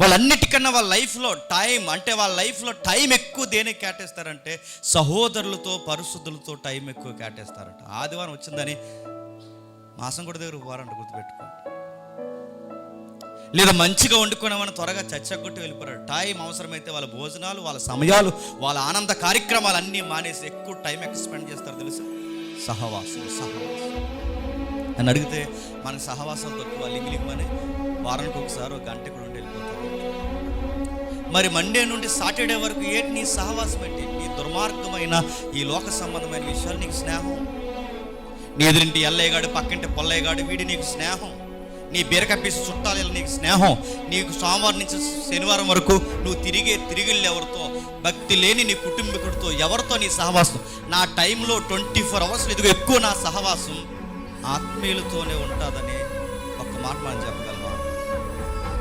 వాళ్ళన్నిటికన్నా వాళ్ళ లైఫ్లో టైం అంటే వాళ్ళ లైఫ్లో టైం ఎక్కువ దేనికి కేటాయిస్తారంటే సహోదరులతో పరిశుద్ధులతో టైం ఎక్కువ కేటాయిస్తారట. ఆదివారం వచ్చిందని మాసం కూడా దగ్గర పోవారంట గుర్తుపెట్టుకోండి. లేదా మంచిగా వండుకున్నామని త్వరగా చచ్చగొట్టి వెళ్ళిపోయారు టైం అవసరమైతే వాళ్ళ భోజనాలు వాళ్ళ సమయాలు వాళ్ళ ఆనంద కార్యక్రమాలు అన్నీ మానేసి ఎక్కువ టైం ఎక్స్పెండ్ చేస్తారు తెలుసా? సహవాసం సహవాసం. అని అడిగితే మన సహవాసం తక్కువ లింగిలింగమని వారానికి ఒకసారి ఒక గంట కూడా ఉండి వెళ్ళిపోతారు మరి మండే నుండి సాటర్డే వరకు ఏంటి నీ సహవాసం ఏంటి? నీ దుర్మార్గమైన ఈ లోక సంబంధమైన విషయాలు నీకు స్నేహం? నీ ఎదురింటి ఎల్లయ్యగాడు పక్కింటి పొల్లయ్యగాడు వీడి నీకు స్నేహం? నీ బీరకప్పేసి చుట్టాలు నీకు స్నేహం? నీకు సోమవారం నుంచి శనివారం వరకు నువ్వు తిరిగే తిరిగిళ్ళు ఎవరితో? భక్తి లేని నీ కుటుంబీకుడితో ఎవరితో నీ సహవాసం? నా టైంలో ట్వంటీ ఫోర్ అవర్స్ ఎదుగు ఎక్కువ నా సహవాసం. ఆత్మీయులతోనే ఉంటుందని ఒక మాట మనం చెప్పగలం.